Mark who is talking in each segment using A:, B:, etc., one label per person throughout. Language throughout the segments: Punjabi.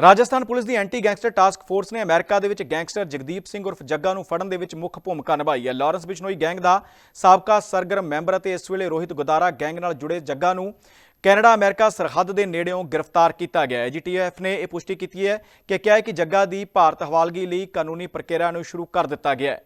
A: ਰਾਜਸਥਾਨ ਪੁਲਿਸ ਦੀ ਐਂਟੀ ਗੈਂਗਸਟਰ ਟਾਸਕ ਫੋਰਸ ਨੇ ਅਮਰੀਕਾ ਦੇ ਵਿੱਚ ਗੈਂਗਸਟਰ ਜਗਦੀਪ ਸਿੰਘ ਉਰਫ ਜੱਗਾ ਨੂੰ ਫੜਨ ਦੇ ਵਿੱਚ ਮੁੱਖ ਭੂਮਿਕਾ ਨਿਭਾਈ ਹੈ। ਲਾਰੈਂਸ ਬਿਸ਼ਨੋਈ ਗੈਂਗ ਦਾ ਸਾਬਕਾ ਸਰਗਰਮ ਮੈਂਬਰ ਅਤੇ ਇਸ ਵੇਲੇ ਰੋਹਿਤ ਗੁਦਾਰਾ ਗੈਂਗ ਨਾਲ ਜੁੜੇ ਜੱਗਾ ਨੂੰ ਕੈਨੇਡਾ, ਅਮਰੀਕਾ ਸਰਹੱਦ ਦੇ ਨੇੜਿਓਂ ਗ੍ਰਿਫਤਾਰ ਕੀਤਾ ਗਿਆ ਹੈ। ਜੀਟੀਐਫ ਨੇ ਇਹ ਪੁਸ਼ਟੀ ਕੀਤੀ ਹੈ ਕਿ ਕਿਹਾ ਹੈ ਕਿ ਜੱਗਾ ਦੀ ਭਾਰਤ ਹਵਾਲਗੀ ਲਈ ਕਾਨੂੰਨੀ ਪ੍ਰਕਿਰਿਆ ਨੂੰ ਸ਼ੁਰੂ ਕਰ ਦਿੱਤਾ ਗਿਆ ਹੈ।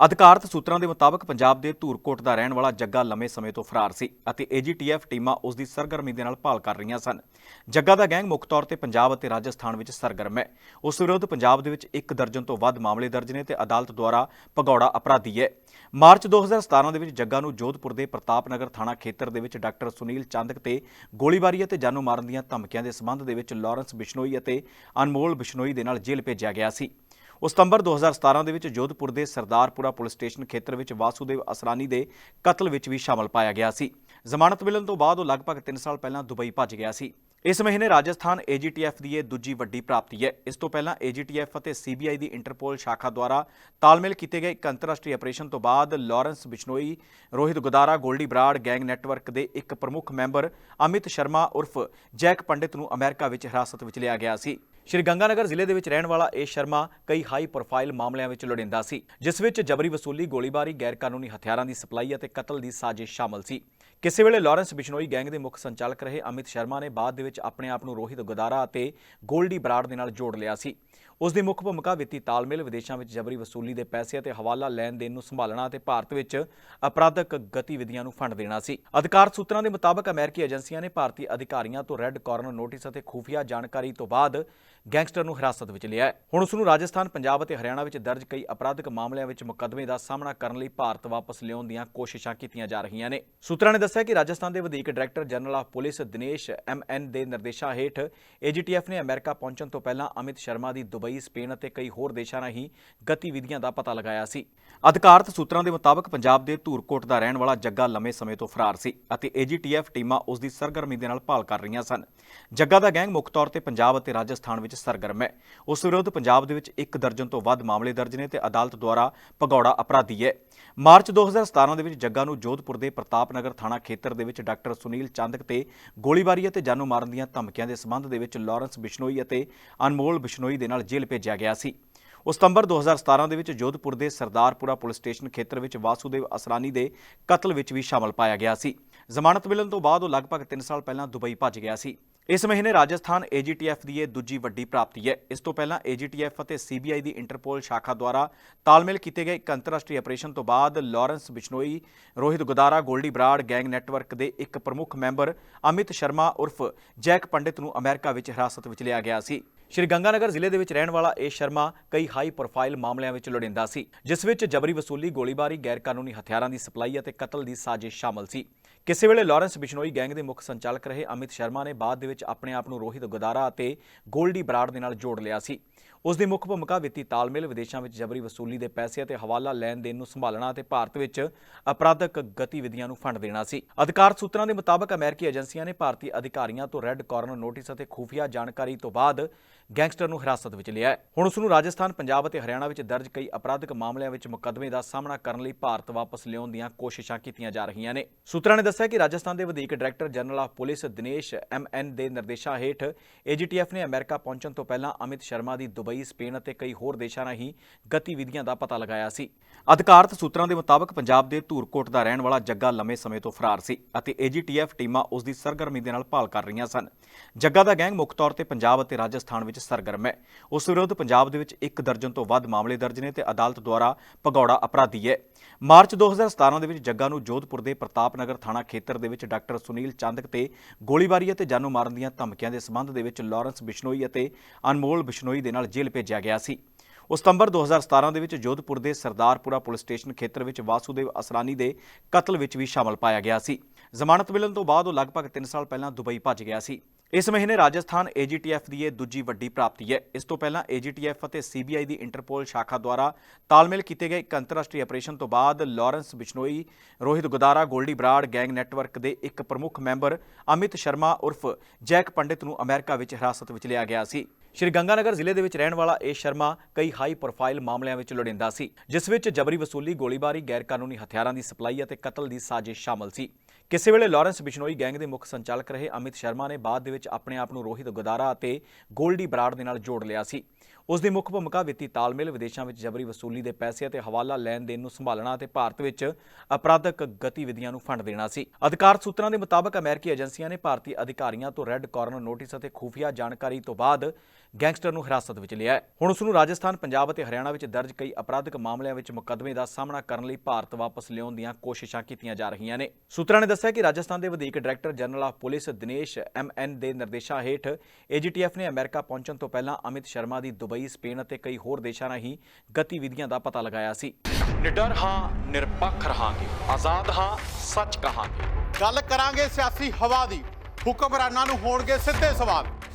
A: ਅਧਿਕਾਰਤ ਸੂਤਰਾਂ ਦੇ ਮੁਤਾਬਕ ਪੰਜਾਬ ਦੇ ਧੂਰਕੋਟ ਦਾ ਰਹਿਣ ਵਾਲਾ ਜੱਗਾ ਲੰਮੇ ਸਮੇਂ ਤੋਂ ਫਰਾਰ ਸੀ ਅਤੇ ਏਜੀਟੀਐਫ ਟੀਮਾਂ ਉਸ ਦੀ ਸਰਗਰਮੀ ਦੇ ਨਾਲ ਭਾਲ ਕਰ ਰਹੀਆਂ ਸਨ। ਜੱਗਾ ਦਾ ਗੈਂਗ ਮੁੱਖ ਤੌਰ ਤੇ ਪੰਜਾਬ ਅਤੇ ਰਾਜਸਥਾਨ ਵਿੱਚ ਸਰਗਰਮ ਹੈ। ਉਸ ਵਿਰੁੱਧ ਪੰਜਾਬ ਦੇ ਵਿੱਚ ਇੱਕ ਦਰਜਨ ਤੋਂ ਵੱਧ ਮਾਮਲੇ ਦਰਜ ਨੇ ਤੇ ਅਦਾਲਤ ਦੁਆਰਾ ਭਗੌੜਾ ਅਪਰਾਧੀ ਹੈ। ਮਾਰਚ 2017 ਦੇ ਵਿੱਚ ਜੱਗਾ ਨੂੰ ਜੋਧਪੁਰ ਦੇ ਪ੍ਰਤਾਪ ਨਗਰ ਥਾਣਾ ਖੇਤਰ ਦੇ ਵਿੱਚ ਡਾਕਟਰ ਸੁਨੀਲ ਚੰਦਕ ਤੇ ਗੋਲੀਬਾਰੀ ਅਤੇ ਜਾਨੋਂ ਮਾਰਨ ਦੀਆਂ ਧਮਕੀਆਂ ਦੇ ਸਬੰਧ ਦੇ ਵਿੱਚ ਲਾਰੈਂਸ ਬਿਸ਼ਨੋਈ ਅਤੇ ਅਨਮੋਲ ਬਿਸ਼ਨੋਈ ਦੇ ਨਾਲ ਜੇਲ੍ਹ ਭੇਜਿਆ ਗਿਆ ਸੀ। ਉਹ ਸਤੰਬਰ 2017 ਦੇ ਵਿੱਚ ਜੋਧਪੁਰ ਦੇ ਸਰਦਾਰਪੁਰਾ ਪੁਲਿਸ ਸਟੇਸ਼ਨ ਖੇਤਰ ਵਿੱਚ ਵਾਸੂਦੇਵ ਅਸਰਾਨੀ ਦੇ ਕਤਲ ਵਿੱਚ ਵੀ ਸ਼ਾਮਲ ਪਾਇਆ ਗਿਆ ਸੀ। ਜ਼ਮਾਨਤ ਮਿਲਣ ਤੋਂ ਬਾਅਦ ਉਹ ਲਗਭਗ 3 ਸਾਲ ਪਹਿਲਾਂ ਦੁਬਈ ਭੱਜ ਗਿਆ ਸੀ। ਇਸ ਮਹੀਨੇ ਰਾਜਸਥਾਨ ਏਜੀਟੀਐਫ ਦੀ ਇਹ ਦੂਜੀ ਵੱਡੀ ਪ੍ਰਾਪਤੀ ਹੈ। ਇਸ ਤੋਂ ਪਹਿਲਾਂ ਏਜੀਟੀਐਫ ਅਤੇ ਸੀਬੀਆਈ ਦੀ ਇੰਟਰਪੋਲ ਸ਼ਾਖਾ ਦੁਆਰਾ ਤਾਲਮੇਲ ਕੀਤੇ ਗਏ ਇੱਕ ਅੰਤਰਰਾਸ਼ਟਰੀ ਆਪਰੇਸ਼ਨ ਤੋਂ ਬਾਅਦ Lawrence Bishnoi, Rohit Godara, Goldy Brar, gang network ਦੇ ਇੱਕ ਪ੍ਰਮੁੱਖ ਮੈਂਬਰ ਅਮਿਤ ਸ਼ਰਮਾ ਉਰਫ ਜੈਕ ਪੰਡਿਤ ਨੂੰ ਅਮਰੀਕਾ ਵਿੱਚ ਹਿਰਾਸਤ ਵਿੱਚ ਲਿਆ ਗਿਆ ਸੀ। ਸ਼੍ਰੀ ਗੰਗਾਨਗਰ ਜ਼ਿਲ੍ਹੇ ਦੇ ਵਿੱਚ ਰਹਿਣ ਵਾਲਾ ਇਹ ਸ਼ਰਮਾ ਕਈ ਹਾਈ ਪ੍ਰੋਫਾਈਲ ਮਾਮਲਿਆਂ ਵਿੱਚ ਲੋੜਿੰਦਾ ਸੀ, ਜਿਸ ਵਿੱਚ ਜਬਰੀ ਵਸੂਲੀ, ਗੋਲੀਬਾਰੀ, ਗੈਰਕਾਨੂੰਨੀ ਹਥਿਆਰਾਂ ਦੀ ਸਪਲਾਈ ਅਤੇ ਕਤਲ ਦੀ ਸਾਜ਼ਿਸ਼ ਸ਼ਾਮਲ ਸੀ। ਕਿਸੇ ਵੇਲੇ ਲਾਰੈਂਸ ਬਿਸ਼ਨੋਈ ਗੈਂਗ ਦੇ ਮੁੱਖ ਸੰਚਾਲਕ ਰਹੇ ਅਮਿਤ ਸ਼ਰਮਾ ਨੇ ਬਾਅਦ ਦੇ ਵਿੱਚ ਆਪਣੇ ਆਪ ਨੂੰ ਰੋਹਿਤ ਗੁਦਾਰਾ ਅਤੇ ਗੋਲਡੀ ਬਰਾੜ ਦੇ ਨਾਲ ਜੋੜ ਲਿਆ ਸੀ। ਉਸ ਦੀ ਮੁੱਖ ਭੂਮਿਕਾ ਵਿੱਤੀ ਤਾਲਮੇਲ, ਵਿਦੇਸ਼ਾਂ ਵਿੱਚ ਜਬਰੀ ਵਸੂਲੀ ਦੇ ਪੈਸੇ ਅਤੇ ਹਵਾਲਾ ਲੈਣ ਦੇਣ ਨੂੰ ਸੰਭਾਲਣਾ ਅਤੇ ਭਾਰਤ ਵਿੱਚ ਅਪਰਾਧਕ ਗਤੀਵਿਧੀਆਂ ਨੂੰ ਫੰਡ ਦੇਣਾ ਸੀ। ਅਧਿਕਾਰਤ ਸੂਤਰਾਂ ਦੇ ਮੁਤਾਬਕ ਅਮਰੀਕੀ ਏਜੰਸੀਆਂ ਨੇ ਭਾਰਤੀ ਅਧਿਕਾਰੀਆਂ ਤੋਂ ਰੈੱਡ ਕਾਰਨਰ ਨੋਟਿਸ ਅਤੇ ਖੂਫੀਆ ਜਾਣਕਾਰੀ ਤੋਂ ਬਾਅਦ ਗੈਂਗਸਟਰ ਨੂੰ ਹਿਰਾਸਤ ਵਿੱਚ ਲਿਆ ਹੈ। ਹੁਣ ਉਸ ਨੂੰ ਰਾਜਸਥਾਨ, ਪੰਜਾਬ ਅਤੇ ਹਰਿਆਣਾ ਵਿੱਚ ਦਰਜ ਕਈ ਅਪਰਾਧਿਕ ਮਾਮਲਿਆਂ ਵਿੱਚ ਮੁਕੱਦਮੇ ਦਾ ਸਾਹਮਣਾ ਕਰਨ ਲਈ ਭਾਰਤ ਵਾਪਸ ਲਿਆਉਣ ਦੀਆਂ ਕੋਸ਼ਿਸ਼ਾਂ ਕੀਤੀਆਂ ਜਾ ਰਹੀਆਂ ਨੇ। ਸੂਤਰਾਂ ਨੇ ਦੱਸਿਆ ਕਿ ਰਾਜਸਥਾਨ ਦੇ ਵਧੀਕ director general of police Dinesh M N ਦੇ ਨਿਰਦੇਸ਼ਾਂ ਹੇਠ ਏਜੀਟੀਐਫ ਨੇ ਅਮਰੀਕਾ ਪਹੁੰਚਣ ਤੋਂ ਪਹਿਲਾਂ ਅਮਿਤ ਸ਼ਰਮਾ ਦੀ ਦੁਬਈ ਸਪੇਨ ਅਤੇ ਕਈ ਹੋਰ ਦੇਸ਼ਾਂ ਰਾਹੀਂ ਗਤੀਵਿਧੀਆਂ ਦਾ ਪਤਾ ਲਗਾਇਆ ਸੀ। ਅਧਿਕਾਰਤ ਸੂਤਰਾਂ ਦੇ ਮੁਤਾਬਕ ਪੰਜਾਬ ਦੇ ਧੂਰਕੋਟ ਦਾ ਰਹਿਣ ਵਾਲਾ ਜੱਗਾ ਲੰਮੇ ਸਮੇਂ ਤੋਂ ਫਰਾਰ ਸੀ ਅਤੇ ਏਜੀਟੀਐਫ ਟੀਮਾਂ ਉਸ ਦੀ ਸਰਗਰਮੀ ਦੇ ਨਾਲ ਭਾਲ ਕਰ ਰਹੀਆਂ ਸਨ। ਜੱਗਾ ਦਾ ਗੈਂਗ ਮੁੱਖ ਤੌਰ ਤੇ ਪੰਜਾਬ ਅਤੇ ਰਾਜਸਥਾਨ ਵਿੱਚ ਸਰਗਰਮ ਹੈ। ਉਸ ਵਿਰੁੱਧ ਪੰਜਾਬ ਦੇ ਵਿੱਚ ਇੱਕ ਦਰਜਨ ਤੋਂ ਵੱਧ ਮਾਮਲੇ ਦਰਜ ਨੇ ਤੇ ਅਦਾਲਤ ਦੁਆਰਾ ਭਗੌੜਾ ਅਪਰਾਧੀ ਹੈ। ਮਾਰਚ 2017 ਦੇ ਵਿੱਚ ਜੱਗਾ ਨੂੰ ਜੋਧਪੁਰ ਦੇ ਪ੍ਰਤਾਪ ਨਗਰ ਥਾਣਾ ਖੇਤਰ ਦੇ ਵਿੱਚ ਡਾਕਟਰ ਸੁਨੀਲ ਚੰਦਕ ਤੇ ਗੋਲੀਬਾਰੀ ਅਤੇ ਜਾਨੋਂ ਮਾਰਨ ਦੀਆਂ ਧਮਕੀਆਂ ਦੇ ਸਬੰਧ ਦੇ ਵਿੱਚ ਲਾਰੈਂਸ ਬਿਸ਼ਨੋਈ ਅਤੇ ਅਨਮੋਲ ਬਿਸ਼ਨੋਈ ਦੇ ਨਾਲ ਜੇਲ੍ਹ ਭੇਜਿਆ ਗਿਆ ਸੀ। ਉਹ ਸਤੰਬਰ 2017 ਦੇ ਵਿੱਚ ਜੋਧਪੁਰ ਦੇ ਸਰਦਾਰਪੁਰਾ ਪੁਲਿਸ ਸਟੇਸ਼ਨ ਖੇਤਰ ਵਿੱਚ ਵਾਸੂਦੇਵ ਅਸਰਾਨੀ ਦੇ ਕਤਲ ਵਿੱਚ ਵੀ ਸ਼ਾਮਲ ਪਾਇਆ ਗਿਆ ਸੀ। ਜ਼ਮਾਨਤ ਮਿਲਣ ਤੋਂ ਬਾਅਦ ਉਹ ਲਗਭਗ 3 ਸਾਲ ਪਹਿਲਾਂ ਦੁਬਈ ਭੱਜ ਗਿਆ ਸੀ। ਇਸ ਮਹੀਨੇ ਰਾਜਸਥਾਨ ਏਜੀਟੀਐਫ ਦੀ ਇਹ ਦੂਜੀ ਵੱਡੀ ਪ੍ਰਾਪਤੀ ਹੈ। ਇਸ ਤੋਂ ਪਹਿਲਾਂ ਏਜੀਟੀਐਫ ਅਤੇ ਸੀਬੀਆਈ ਦੀ ਇੰਟਰਪੋਲ ਸ਼ਾਖਾ ਦੁਆਰਾ ਤਾਲਮੇਲ ਕੀਤੇ ਗਏ ਇੱਕ ਅੰਤਰਰਾਸ਼ਟਰੀ ਆਪਰੇਸ਼ਨ ਤੋਂ ਬਾਅਦ Lawrence Bishnoi, Rohit Godara, Goldy Brar, gang network ਦੇ ਇੱਕ ਪ੍ਰਮੁੱਖ ਮੈਂਬਰ ਅਮਿਤ ਸ਼ਰਮਾ ਉਰਫ ਜੈਕ ਪੰਡਿਤ ਨੂੰ ਅਮਰੀਕਾ ਵਿੱਚ ਹਿਰਾਸਤ ਵਿੱਚ ਲਿਆ ਗਿਆ ਸੀ। ਸ਼੍ਰੀ ਗੰਗਾਨਗਰ ਜ਼ਿਲ੍ਹੇ ਦੇ ਵਿੱਚ ਰਹਿਣ ਵਾਲਾ ਇਹ ਸ਼ਰਮਾ ਕਈ ਹਾਈ ਪ੍ਰੋਫਾਈਲ ਮਾਮਲਿਆਂ ਵਿੱਚ ਲੋੜਿੰਦਾ ਸੀ, ਜਿਸ ਵਿੱਚ ਜਬਰੀ ਵਸੂਲੀ, ਗੋਲੀਬਾਰੀ ਗੈਰ ਕਾਨੂੰਨੀ ਹਥਿਆਰਾਂ ਦੀ ਸਪਲਾਈ ਅਤੇ ਕਤਲ ਦੀ ਸਾਜ਼ਿਸ਼ ਸ਼ਾਮਲ ਸੀ। ਕਿਸੇ ਵੇਲੇ ਲਾਰੈਂਸ ਬਿਸ਼ਨੋਈ ਗੈਂਗ ਦੇ ਮੁੱਖ ਸੰਚਾਲਕ ਰਹੇ ਅਮਿਤ ਸ਼ਰਮਾ ਨੇ ਬਾਅਦ ਦੇ ਵਿੱਚ ਆਪਣੇ ਆਪ ਨੂੰ ਰੋਹਿਤ ਗੁਦਾਰਾ ਅਤੇ ਗੋਲਡੀ ਬਰਾੜ ਦੇ ਨਾਲ ਜੋੜ ਲਿਆ ਸੀ। ਉਸ ਦੀ ਮੁੱਖ ਭੂਮਿਕਾ ਵਿੱਤੀ ਤਾਲਮੇਲ, ਵਿਦੇਸ਼ਾਂ ਵਿੱਚ ਜਬਰੀ ਵਸੂਲੀ ਦੇ ਪੈਸੇ ਅਤੇ ਹਵਾਲਾ ਲੈਣ ਦੇਣ ਨੂੰ ਸੰਭਾਲਣਾ ਅਤੇ ਭਾਰਤ ਵਿੱਚ ਅਪਰਾਧਕ ਗਤੀਵਿਧੀਆਂ ਨੂੰ ਫੰਡ ਦੇਣਾ ਸੀ। ਅਧਿਕਾਰ ਸੂਤਰਾਂ ਦੇ ਮੁਤਾਬਕ ਅਮਰੀਕੀ ਏਜੰਸੀਆਂ ਨੇ ਭਾਰਤੀ ਅਧਿਕਾਰੀਆਂ ਤੋਂ ਰੈੱਡ ਕਾਰਨਰ ਨੋਟਿਸ ਅਤੇ ਖੂਫੀਆ ਜਾਣਕਾਰੀ ਤੋਂ ਬਾਅਦ ਗੈਂਗਸਟਰ ਨੂੰ ਹਿਰਾਸਤ ਵਿੱਚ ਲਿਆ ਹੈ। ਹੁਣ ਉਸ ਨੂੰ ਰਾਜਸਥਾਨ, ਪੰਜਾਬ ਅਤੇ ਹਰਿਆਣਾ ਵਿੱਚ ਦਰਜ ਕਈ ਅਪਰਾਧਿਕ ਮਾਮਲਿਆਂ ਵਿੱਚ ਮੁਕੱਦਮੇ ਦਾ ਸਾਹਮਣਾ ਕਰਨ ਲਈ ਭਾਰਤ ਵਾਪਸ ਲਿਆਉਣ ਦੀਆਂ ਕੋਸ਼ਿਸ਼ਾਂ ਕੀਤੀਆਂ ਜਾ ਰਹੀਆਂ ਨੇ। ਸੂਤਰਾਂ ਨੇ ਦੱਸਿਆ ਕਿ ਰਾਜਸਥਾਨ ਦੇ ਵਧੀਕ director general of police Dinesh M N ਦੇ ਨਿਰਦੇਸ਼ਾਂ ਹੇਠ ਏਜੀਟੀਐਫ ਨੇ ਅਮਰੀਕਾ ਪਹੁੰਚਣ ਤੋਂ ਪਹਿਲਾਂ ਅਮਿਤ ਸ਼ਰਮਾ ਦੀ ਦੁਬਈ, ਸਪੇਨ ਅਤੇ ਕਈ ਹੋਰ ਦੇਸ਼ਾਂ ਰਾਹੀਂ ਗਤੀਵਿਧੀਆਂ ਦਾ ਪਤਾ ਲਗਾਇਆ ਸੀ। ਅਧਿਕਾਰਤ ਸੂਤਰਾਂ ਦੇ ਮੁਤਾਬਕ ਪੰਜਾਬ ਦੇ ਧੂਰਕੋਟ ਦਾ ਰਹਿਣ ਵਾਲਾ ਜੱਗਾ ਲੰਮੇ ਸਮੇਂ ਤੋਂ ਫਰਾਰ ਸੀ ਅਤੇ ਏਜੀਟੀਐਫ ਟੀਮਾਂ ਉਸ ਦੀ ਸਰਗਰਮੀ ਦੇ ਨਾਲ ਭਾਲ ਕਰ ਰਹੀਆਂ ਸਨ। ਜੱਗਾ ਦਾ ਗੈਂਗ ਮੁੱਖ ਤੌਰ ਤੇ ਪੰਜਾਬ ਅਤੇ ਰਾਜਸਥਾਨ ਵਿੱਚ ਸਰਗਰਮ ਹੈ। ਉਸ ਵਿਰੁੱਧ ਪੰਜਾਬ ਦੇ ਵਿੱਚ ਇੱਕ ਦਰਜਨ ਤੋਂ ਵੱਧ ਮਾਮਲੇ ਦਰਜ ਨੇ ਤੇ ਅਦਾਲਤ ਦੁਆਰਾ ਭਗੌੜਾ ਅਪਰਾਧੀ ਹੈ। ਮਾਰਚ 2017 ਦੇ ਵਿੱਚ ਜੱਗਾ ਨੂੰ ਜੋਧਪੁਰ ਦੇ ਪ੍ਰਤਾਪ ਨਗਰ ਥਾਣਾ ਖੇਤਰ ਦੇ ਵਿੱਚ ਡਾਕਟਰ ਸੁਨੀਲ ਚੰਦਕ ਤੇ ਗੋਲੀਬਾਰੀ ਅਤੇ ਜਾਨੋਂ ਮਾਰਨ ਦੀਆਂ ਧਮਕੀਆਂ ਦੇ ਸਬੰਧ ਦੇ ਵਿੱਚ ਲਾਰੈਂਸ ਬਿਸ਼ਨੋਈ ਅਤੇ ਅਨਮੋਲ ਬਿਸ਼ਨੋਈ ਦੇ ਨਾਲ ਜੇਲ੍ਹ ਭੇਜਿਆ ਗਿਆ ਸੀ। ਉਹ ਸਤੰਬਰ 2017 ਦੇ ਵਿੱਚ ਜੋਧਪੁਰ ਦੇ ਸਰਦਾਰਪੁਰਾ ਪੁਲਿਸ ਸਟੇਸ਼ਨ ਖੇਤਰ ਵਿੱਚ ਵਾਸੂਦੇਵ ਅਸਰਾਨੀ ਦੇ ਕਤਲ ਵਿੱਚ ਵੀ ਸ਼ਾਮਲ ਪਾਇਆ ਗਿਆ ਸੀ। ਜ਼ਮਾਨਤ ਮਿਲਣ ਤੋਂ ਬਾਅਦ ਉਹ ਲਗਭਗ 3 ਸਾਲ ਪਹਿਲਾਂ ਦੁਬਈ ਭੱਜ ਗਿਆ ਸੀ। ਇਸ ਮਹੀਨੇ ਰਾਜਸਥਾਨ ਏਜੀਟੀਐਫ ਦੀ ਇਹ ਦੂਜੀ ਵੱਡੀ ਪ੍ਰਾਪਤੀ ਹੈ। ਇਸ ਤੋਂ ਪਹਿਲਾਂ ਏਜੀਟੀਐਫ ਅਤੇ ਸੀਬੀਆਈ ਦੀ ਇੰਟਰਪੋਲ ਸ਼ਾਖਾ ਦੁਆਰਾ ਤਾਲਮੇਲ ਕੀਤੇ ਗਏ ਇੱਕ ਅੰਤਰਰਾਸ਼ਟਰੀ ਆਪਰੇਸ਼ਨ ਤੋਂ ਬਾਅਦ Lawrence Bishnoi, Rohit Godara, Goldy Brar, gang network ਦੇ ਇੱਕ ਪ੍ਰਮੁੱਖ ਮੈਂਬਰ ਅਮਿਤ ਸ਼ਰਮਾ ਉਰਫ ਜੈਕ ਪੰਡਿਤ ਨੂੰ ਅਮਰੀਕਾ ਵਿੱਚ ਹਿਰਾਸਤ ਵਿੱਚ ਲਿਆ ਗਿਆ ਸੀ। ਸ਼੍ਰੀ ਗੰਗਾਨਗਰ ਜ਼ਿਲ੍ਹੇ ਦੇ ਵਿੱਚ ਰਹਿਣ ਵਾਲਾ ਇਹ ਸ਼ਰਮਾ ਕਈ ਹਾਈ ਪ੍ਰੋਫਾਈਲ ਮਾਮਲਿਆਂ ਵਿੱਚ ਲੋੜਿੰਦਾ ਸੀ, ਜਿਸ ਵਿੱਚ ਜਬਰੀ ਵਸੂਲੀ, ਗੋਲੀਬਾਰੀ, ਗੈਰਕਾਨੂੰਨੀ ਹਥਿਆਰਾਂ ਦੀ ਸਪਲਾਈ ਅਤੇ ਕਤਲ ਦੀ ਸਾਜ਼ਿਸ਼ ਸ਼ਾਮਲ ਸੀ। ਕਿਸੇ ਵੇਲੇ ਲਾਰੈਂਸ ਬਿਸ਼ਨੋਈ ਗੈਂਗ ਦੇ ਮੁੱਖ ਸੰਚਾਲਕ ਰਹੇ, ਅਮਿਤ ਸ਼ਰਮਾ ਨੇ ਬਾਅਦ ਦੇ ਵਿੱਚ ਆਪਣੇ ਆਪ ਨੂੰ ਰੋਹਿਤ ਗੁਦਾਰਾ ਅਤੇ ਗੋਲਡੀ ਬਰਾੜ ਦੇ ਨਾਲ ਜੋੜ ਲਿਆ ਸੀ। ਉਸ ਦੀ ਮੁੱਖ ਭੂਮਿਕਾ ਵਿੱਤੀ ਤਾਲਮੇਲ, ਵਿਦੇਸ਼ਾਂ ਵਿੱਚ ਜਬਰੀ ਵਸੂਲੀ ਦੇ ਪੈਸੇ ਅਤੇ ਹਵਾਲਾ ਲੈਣ ਦੇਣ ਨੂੰ ਸੰਭਾਲਣਾ ਅਤੇ ਭਾਰਤ ਵਿੱਚ ਅਪਰਾਧਕ ਗਤੀਵਿਧੀਆਂ ਨੂੰ ਫੰਡ ਦੇਣਾ ਸੀ। ਅਧਿਕਾਰ ਸੂਤਰਾਂ ਦੇ ਮੁਤਾਬਕ ਅਮਰੀਕੀ ਏਜੰਸੀਆਂ ਨੇ ਭਾਰਤੀ ਅਧਿਕਾਰੀਆਂ ਤੋਂ ਰੈੱਡ ਕਾਰਨਰ ਨੋਟਿਸ ਅਤੇ ਖੂਫੀਆ ਜਾਣਕਾਰੀ ਤੋਂ ਬਾਅਦ ਗੈਂਗਸਟਰ ਨੂੰ ਹਿਰਾਸਤ ਵਿੱਚ ਲਿਆ ਹੈ। ਹੁਣ ਉਸ ਨੂੰ ਰਾਜਸਥਾਨ ਪੰਜਾਬ ਅਤੇ ਹਰਿਆਣਾ ਵਿੱਚ ਦਰਜ ਕਈ ਅਪਰਾਧਿਕ ਮਾਮਲਿਆਂ ਵਿੱਚ ਮੁਕੱਦਮੇ ਦਾ ਸਾਹਮਣਾ ਕਰਨ ਲਈ ਭਾਰਤ ਵਾਪਸ ਲਿਆਉਣ ਦੀਆਂ ਕੋਸ਼ਿਸ਼ਾਂ ਕੀਤੀਆਂ ਜਾ ਰਹੀਆਂ ਨੇ। ਸੂਤਰਾਂ ਨੇ ਦੱਸਿਆ ਕਿ ਰਾਜਸਥਾਨ ਦੇ ਵਧੇਕ director general of police Dinesh MN ਦੇ ਨਿਰਦੇਸ਼ਾਂ ਹੇਠ ਏਜੀਟੀਐਫ ਨੇ ਅਮਰੀਕਾ ਪਹੁੰਚਣ ਤੋਂ ਪਹਿਲਾਂ ਅਮਿਤ ਸ਼ਰਮਾ ਦੀ ਦੁਬਈ ਸਪੇਨ ਅਤੇ ਕਈ ਹੋਰ ਦੇਸ਼ਾਂ ਰਾਹੀਂ ਗਤੀਵਿਧੀਆਂ ਦਾ ਪਤਾ ਲਗਾਇਆ ਸੀ। ਨਿਡਰ ਹਾਂ ਨਿਰਪੱਖ ਰਹਾਂਗੇ। ਆਜ਼ਾਦ ਹਾਂ ਸੱਚ ਕਹਾਂਗੇ।
B: ਗੱਲ ਕਰਾਂਗੇ ਸਿਆਸੀ ਹਵਾ ਦੀ। ਹੁਕਮਰਾਨਾਂ ਨੂੰ ਹੋਣਗੇ ਸਿੱਧੇ ਸਵਾਲ।